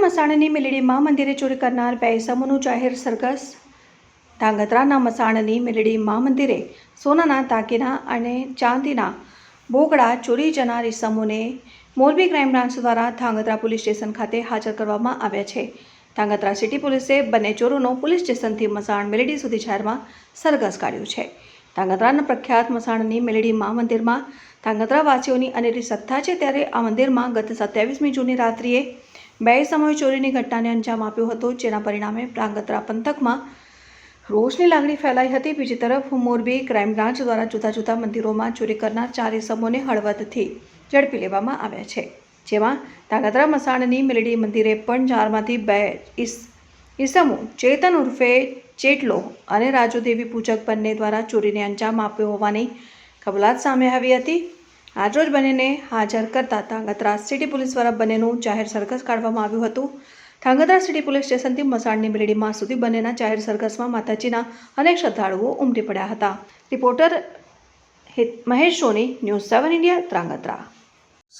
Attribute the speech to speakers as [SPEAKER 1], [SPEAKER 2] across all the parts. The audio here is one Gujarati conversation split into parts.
[SPEAKER 1] મસાણની મેલડી મા મંદિરે ચોરી કરનાર બે સમૂહનું જાહેર સરઘસ. ધાંગધ્રાના મસાણની મેલડી મા મંદિરે સોનાના તાકીના અને ચાંદીના બોગડા ચોરી જનાર ઇસમોને મોરબી ક્રાઇમ બ્રાન્ચ દ્વારા ધાંગધ્રા પોલીસ સ્ટેશન ખાતે હાજર કરવામાં આવ્યા છે. ધાંગધ્રા સિટી પોલીસે બંને ચોરોનો પોલીસ સ્ટેશનથી મસાણ મેલેડી સુધી શહેરમાં સરઘસ કાઢ્યું છે. ધાંગધ્રાના પ્રખ્યાત મસાણની મેલડી મા મંદિરમાં ધાંગધ્રાવાસીઓની અનેરી સત્તા છે ત્યારે આ મંદિરમાં ગત સત્યાવીસમી જૂની રાત્રિએ બે સમયે ચોરીની ઘટનાને અંજામ આપ્યો હતો, જેના પરિણામે પ્રાંગત્રા પંથકમાં રોષની લાગણી ફેલાઈ હતી. બીજી તરફ, મોરબી ક્રાઇમ બ્રાન્ચ દ્વારા જુદા જુદા મંદિરોમાં ચોરી કરનાર ચાર ઇસમોને હળવદથી ઝડપી લેવામાં આવ્યા છે. જેમાં ધાંગધ્રા મસાણની મેલડી મંદિરે પણ ચારમાંથી બે ઈસ, ઈસમો, ચેતન ઉર્ફે ચેટલો અને રાજુદેવી પૂજક બંને દ્વારા ચોરીને અંજામ આપ્યો હોવાની કબૂલાત સામે આવી હતી. આજરોજ બંનેને હાજર કરતા ધાંગધ્રા સિટી પોલીસ દ્વારા બંનેનું જાહેર સરઘસ કાઢવામાં આવ્યું હતું. ધાંગધ્રા સિટી પોલીસ સ્ટેશનથી મસાણની મેલડીમાં સુધી બંનેના જાહેર સરઘસમાં માતાજીના અનેક શ્રદ્ધાળુઓ ઉમટી પડ્યા હતા. Reporter Mahesh Soni, news seven India Dhrangadhra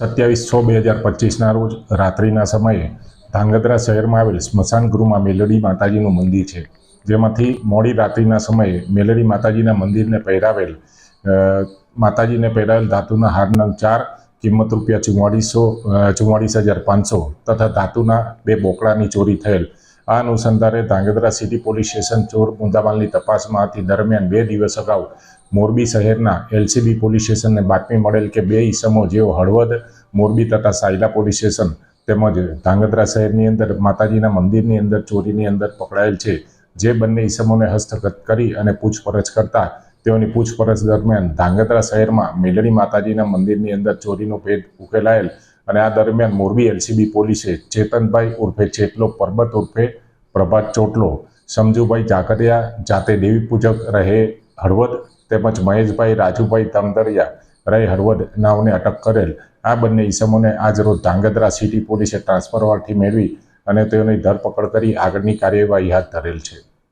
[SPEAKER 2] સત્યાવીસ છ બે હજાર પચીસના રોજ રાત્રિના સમયે ધાંગધ્રા શહેરમાં આવેલ સ્મશાન ગૃહમાં મેલડી માતાજીનું મંદિર છે, જેમાંથી મોડી રાત્રિના સમયે મેલડી માતાજીના મંદિરને પહેરાવેલ માતાજીને પહેરાયેલ ધાતુના હારના ચાર કિંમત રૂપિયા ચુમ્માળીસો ચુમ્માળીસ હજાર પાંચસો તથા ધાતુના બે બોકડાની ચોરી થયેલ. આ અનુસંધાને ધાંગધ્રા સિટી પોલીસ સ્ટેશન ચોર મુદ્દામાલની તપાસમાં હતી દરમિયાન બે દિવસ અગાઉ મોરબી શહેરના એલસીબી પોલીસ સ્ટેશનને બાતમી મળેલ કે બે ઈસમો જેઓ હળવદ, મોરબી તથા સાયલા પોલીસ સ્ટેશન તેમજ ધાંગધ્રા શહેરની અંદર માતાજીના મંદિરની અંદર ચોરીની અંદર પકડાયેલ છે. જે બંને ઈસમોને હસ્તગત કરી અને પૂછપરછ કરતા તેઓની પૂછપરછ દરમિયાન ધાંગધ્રા શહેરમાં મેલડી માતાજીના મંદિરની અંદર ચોરીનો ભેદ ઉકેલાયેલ અને આ દરમિયાન મોરબી એલસીબી પોલીસે ચેતનભાઈ ઉર્ફે ચેટલો, પરબત ઉર્ફે પ્રભાત ચોટલો, સમજુભાઈ ઝાકરિયા જાતે દેવી પૂજક રહે હળવદ તેમજ મહેશભાઈ રાજુભાઈ ધમદરિયા રહે હળવદ નામને અટક કરેલ. આ બંને ઈસમોને આજરોજ ધાંગધ્રા સિટી પોલીસે ટ્રાન્સફર વાળથી મેળવી અને તેઓની ધરપકડ કરી આગળની કાર્યવાહી હાથ ધરેલ છે.